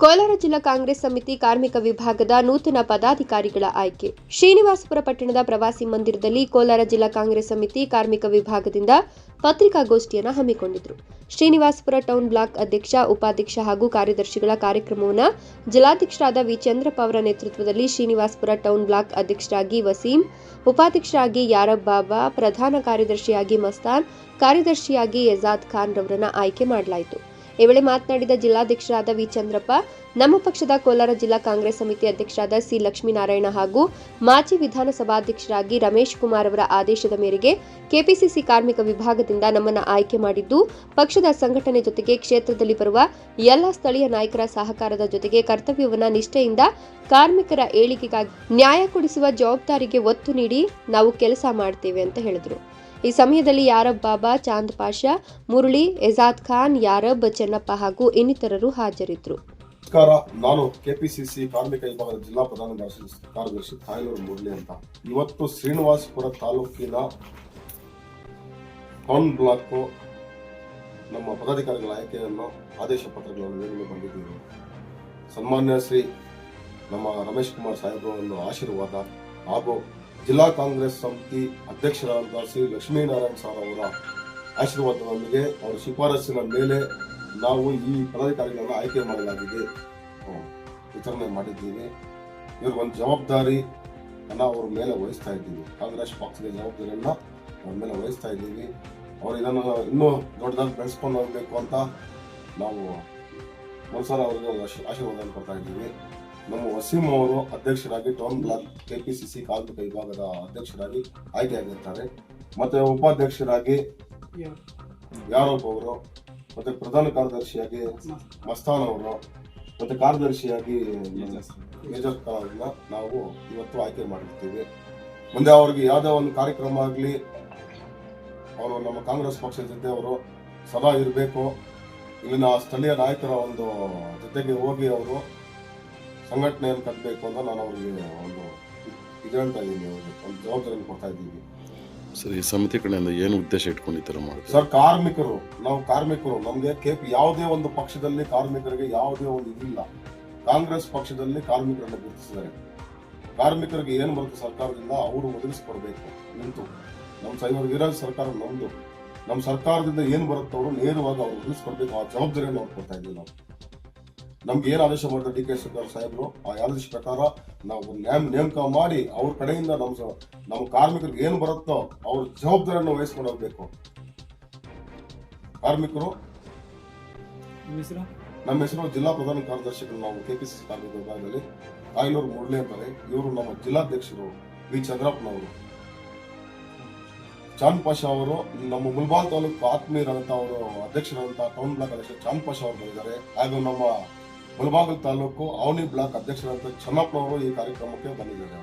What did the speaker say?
ಕೋಲಾರ ಜಿಲ್ಲಾ ಕಾಂಗ್ರೆಸ್ ಸಮಿತಿ ಕಾರ್ಮಿಕ ವಿಭಾಗದ ನೂತನ ಪದಾಧಿಕಾರಿಗಳ ಆಯ್ಕೆ. ಶ್ರೀನಿವಾಸಪುರ ಪಟ್ಟಣದ ಪ್ರವಾಸಿ ಮಂದಿರದಲ್ಲಿ ಕೋಲಾರ ಜಿಲ್ಲಾ ಕಾಂಗ್ರೆಸ್ ಸಮಿತಿ ಕಾರ್ಮಿಕ ವಿಭಾಗದಿಂದ ಪತ್ರಿಕಾಗೋಷ್ಠಿಯನ್ನು ಹಮ್ಮಿಕೊಂಡಿದ್ರು. ಶ್ರೀನಿವಾಸಪುರ ಟೌನ್ ಬ್ಲಾಕ್ ಅಧ್ಯಕ್ಷ, ಉಪಾಧ್ಯಕ್ಷ ಹಾಗೂ ಕಾರ್ಯದರ್ಶಿಗಳ ಕಾರ್ಯಕ್ರಮವನ್ನು ಜಿಲ್ಲಾಧ್ಯಕ್ಷರಾದ ವಿ. ಚಂದ್ರಪ್ಪ ಅವರ ನೇತೃತ್ವದಲ್ಲಿ ಶ್ರೀನಿವಾಸಪುರ ಟೌನ್ ಬ್ಲಾಕ್ ಅಧ್ಯಕ್ಷರಾಗಿ ವಸೀಂ, ಉಪಾಧ್ಯಕ್ಷರಾಗಿ ಯಾರಬ್ ಬಾಬಾ, ಪ್ರಧಾನ ಕಾರ್ಯದರ್ಶಿಯಾಗಿ ಮಸ್ತಾನ್, ಕಾರ್ಯದರ್ಶಿಯಾಗಿ ಯಜಾದ್ ಖಾನ್ ರವರನ್ನು ಆಯ್ಕೆ ಮಾಡಲಾಯಿತು. ಈ ವೇಳೆ ಮಾತನಾಡಿದ ಜಿಲ್ಲಾಧ್ಯಕ್ಷರಾದ ವಿ ಚಂದ್ರಪ್ಪ, ನಮ್ಮ ಪಕ್ಷದ ಕೋಲಾರ ಜಿಲ್ಲಾ ಕಾಂಗ್ರೆಸ್ ಸಮಿತಿ ಅಧ್ಯಕ್ಷರಾದ ಸಿ ಲಕ್ಷ್ಮೀನಾರಾಯಣ ಹಾಗೂ ಮಾಜಿ ವಿಧಾನಸಭಾಧ್ಯಕ್ಷರಾಗಿ ರಮೇಶ್ ಕುಮಾರ್ ಅವರ ಆದೇಶದ ಮೇರೆಗೆ ಕೆಪಿಸಿಸಿ ಕಾರ್ಮಿಕ ವಿಭಾಗದಿಂದ ನಮ್ಮನ್ನು ಆಯ್ಕೆ ಮಾಡಿದ್ದು, ಪಕ್ಷದ ಸಂಘಟನೆ ಜೊತೆಗೆ ಕ್ಷೇತ್ರದಲ್ಲಿ ಬರುವ ಎಲ್ಲ ಸ್ಥಳೀಯ ನಾಯಕರ ಸಹಕಾರದ ಜೊತೆಗೆ ಕರ್ತವ್ಯವನ್ನ ನಿಷ್ಠೆಯಿಂದ ಕಾರ್ಮಿಕರ ಏಳಿಗೆಗಾಗಿ ನ್ಯಾಯ ಕೊಡಿಸುವ ಜವಾಬ್ದಾರಿಗೆ ಒತ್ತು ನೀಡಿ ನಾವು ಕೆಲಸ ಮಾಡ್ತೇವೆ ಅಂತ ಹೇಳಿದರು. ಈ ಸಮಯದಲ್ಲಿ ಯಾರಬ್ ಬಾಬಾ, ಚಾಂದ್ ಪಾಷಾ, ಮುರಳಿ, ಎಜಾದ್ ಖಾನ್, ಯಾರಬ್, ಚೆನ್ನಪ್ಪ ಹಾಗೂ ಇನ್ನಿತರರು ಹಾಜರಿದ್ದರು. ನಮಸ್ಕಾರ. ನಾನು ಕೆಪಿಸಿಸಿ ಕಾರ್ಮಿಕ ವಿಭಾಗದ ಜಿಲ್ಲಾ ಪ್ರಧಾನ ಕಾರ್ಯದರ್ಶಿ ತಾಯ್ಲೂರು ಮುರಳಿ ಅಂತ. ಇವತ್ತು ಶ್ರೀನಿವಾಸಪುರ ತಾಲೂಕಿನ ಟೌನ್ ಬ್ಲಾಕ್ ನಮ್ಮ ಪದಾಧಿಕಾರಿಗಳ ಆಯ್ಕೆಯನ್ನು, ಆದೇಶ ಪತ್ರಗಳನ್ನು ನೀಡಲು ಬಂದಿದ್ದೀವಿ. ಸನ್ಮಾನ್ಯ ಶ್ರೀ ನಮ್ಮ ರಮೇಶ್ ಕುಮಾರ್ ಸಾಹೇಬ್ರವರನ್ನು ಆಶೀರ್ವಾದ ಹಾಗೂ ಜಿಲ್ಲಾ ಕಾಂಗ್ರೆಸ್ ಸಮಿತಿ ಅಧ್ಯಕ್ಷರಾದ ಶ್ರೀ ಲಕ್ಷ್ಮೀನಾರಾಯಣ ಸರ್ ಅವರ ಆಶೀರ್ವಾದದೊಂದಿಗೆ ಅವರ ಶಿಫಾರಸ್ಸಿನ ಮೇಲೆ ನಾವು ಈ ಪದಾಧಿಕಾರಿಗಳನ್ನು ಆಯ್ಕೆ ಮಾಡಲಾಗಿದೆ. ವಿತರಣೆ ಮಾಡಿದ್ದೀವಿ. ಇವ್ರ ಒಂದು ಜವಾಬ್ದಾರಿ ಅವ್ರ ಮೇಲೆ ವಹಿಸ್ತಾ ಇದ್ದೀವಿ. ಕಾಂಗ್ರೆಸ್ ಪಕ್ಷದ ಜವಾಬ್ದಾರಿಯನ್ನು ಅವ್ರ ಮೇಲೆ ವಹಿಸ್ತಾ ಇದ್ದೀವಿ. ಅವ್ರು ಇದನ್ನು ಇನ್ನೂ ದೊಡ್ಡದಾಗಿ ಬೆಳೆಸ್ಕೊಂಡು ಹೋಗ್ಬೇಕು ಅಂತ ನಾವು ಮನ್ಸಾರ ಅವ್ರಿಗೆ ಆಶೀರ್ವಾದವನ್ನು ಆಶೀರ್ವಾದ ಕೊಡ್ತಾ ಇದ್ದೀವಿ. ನಮ್ಮ ವಸೀಂ ಅವರು ಅಧ್ಯಕ್ಷರಾಗಿ ಟೌನ್ ಬ್ಲಾಕ್ ಕೆಪಿಸಿಸಿ ಕಾರ್ಮಿಕ ವಿಭಾಗದ ಅಧ್ಯಕ್ಷರಾಗಿ ಆಯ್ಕೆಯಾಗಿರ್ತಾರೆ. ಮತ್ತೆ ಉಪಾಧ್ಯಕ್ಷರಾಗಿ ಯಾರೋಬ್ ಅವರು? ಮತ್ತೆ ಪ್ರಧಾನ ಕಾರ್ಯದರ್ಶಿಯಾಗಿ ಮಸ್ತಾನ್ ಅವರು? ಮತ್ತೆ ಕಾರ್ಯದರ್ಶಿಯಾಗಿ ಮೇಜರ್. ಅವ್ರನ್ನ ನಾವು ಇವತ್ತು ಆಯ್ಕೆ ಮಾಡಿರ್ತೀವಿ. ಮುಂದೆ ಅವ್ರಿಗೆ ಯಾವುದೇ ಒಂದು ಕಾರ್ಯಕ್ರಮ ಆಗಲಿ ಅವರು ನಮ್ಮ ಕಾಂಗ್ರೆಸ್ ಪಕ್ಷದ ಜೊತೆ ಅವರು ಸದಾ ಇರಬೇಕು. ಇಲ್ಲಿನ ಸ್ಥಳೀಯ ನಾಯಕರ ಒಂದು ಜೊತೆಗೆ ಹೋಗಿ ಅವರು ಸಂಘಟನೆಯನ್ನು ಕಟ್ಟಬೇಕು ಅಂತ ನಾನು ಅವರಿಗೆ ಒಂದು ಇದು ಹೇಳ್ತಾ ಇದ್ದೀನಿ ಅವ್ರಿಗೆ ಒಂದು ಜವಾಬ್ದಾರಿಯನ್ನು ಕೊಡ್ತಾ ಇದ್ದೀವಿ. ಸರ್ ಈ ಸಮಿತಿ ಕಡೆಯಿಂದ ಏನು ಉದ್ದೇಶ ಇಟ್ಕೊಂಡು ಈ ಥರ ಮಾಡ್ತಾರೆ ಸರ್ ಕಾರ್ಮಿಕರು ನಾವು ಕಾರ್ಮಿಕರು ನಮಗೆ ಕೇಪ್ ಯಾವುದೇ ಒಂದು ಪಕ್ಷದಲ್ಲಿ ಕಾರ್ಮಿಕರಿಗೆ ಯಾವುದೇ ಒಂದು ಇದಿಲ್ಲ. ಕಾಂಗ್ರೆಸ್ ಪಕ್ಷದಲ್ಲಿ ಕಾರ್ಮಿಕರನ್ನು ಗುರುತಿಸಿದ್ದಾರೆ. ಕಾರ್ಮಿಕರಿಗೆ ಏನು ಬರುತ್ತೆ ಸರ್ಕಾರದಿಂದ ಅವರು ಒದಗಿಸ್ಕೊಡ್ಬೇಕು. ನಿಂತು ನಮ್ಮ ಸೈನ್ಯ ವಿರಾಜ್ ಸರ್ಕಾರ ನಮ್ಮದು ನಮ್ಮ ಸರ್ಕಾರದಿಂದ ಏನು ಬರುತ್ತೆ ಅವರು ನೇರವಾಗಿ ಅವ್ರು ಒದಗಿಸ್ಕೊಡ್ಬೇಕು ಆ ಜವಾಬ್ದಾರಿಯನ್ನು ಅವ್ರು ಕೊಡ್ತಾ ಇದ್ದೀವಿ ನಾವು. ನಮ್ಗೆ ಏನು ಆದೇಶ ಮಾಡಿದ್ರು ಡಿ ಕೆ ಶಿವಕುಮಾರ್ ಸಾಹೇಬರು ಆ ಆದೇಶ ಪ್ರಕಾರ ನಾವು ನೇಮ್ ನೇಮಕ ಮಾಡಿ ಅವ್ರ ಕಡೆಯಿಂದ ನಮ್ಮ ಸ- ನಮ್ಮ ಕಾರ್ಮಿಕರಿಗೆ ಏನು ಬರುತ್ತೋ ಅವ್ರ ಜವಾಬ್ದಾರಿಯನ್ನು ವಹಿಸ್ಕೊಂಡು ಹೋಗ್ಬೇಕು. ಕಾರ್ಮಿಕರು? ನಿಮ್ಮ ಹೆಸರು? ಜಿಲ್ಲಾ ಪ್ರಧಾನ ಕಾರ್ಯದರ್ಶಿಗಳು ನಾವು ಕೆಪಿಸಿಸಿ ಕಾರ್ಮಿಕ ವಿಭಾಗದಲ್ಲಿ. ಕಾಯಲೂರು ಮುರಳಿ ಅಂತಾರೆ. ಇವರು ನಮ್ಮ ಜಿಲ್ಲಾಧ್ಯಕ್ಷರು ವಿ. ಚಂದ್ರಪ್ಪನವರು. ಚಾಂದ್ ಪಾಷಾ ಅವರು ನಮ್ಮ ಮುಲ್ಬಾಲ್ ತಾಲೂಕು ಆತ್ಮೀಯರಂತ ಅವರು ಅಧ್ಯಕ್ಷರಂತ ಟೌನ್ ಬ್ಲಾಕ್ ಅಧ್ಯಕ್ಷ ಚಾಂದ್ ಪಾಷಾ ಅವರು ಬಂದಿದ್ದಾರೆ. ಹಾಗೂ ನಮ್ಮ ಮುಲ್ಬಾಗಲ್ ತಾಲೂಕು ಅವನಿ ಬ್ಲಾಕ್ ಅಧ್ಯಕ್ಷರಂತ ಚೆನ್ನಪ್ಪನವರು ಈ ಕಾರ್ಯಕ್ರಮಕ್ಕೆ ಬಂದಿದ್ದಾರೆ.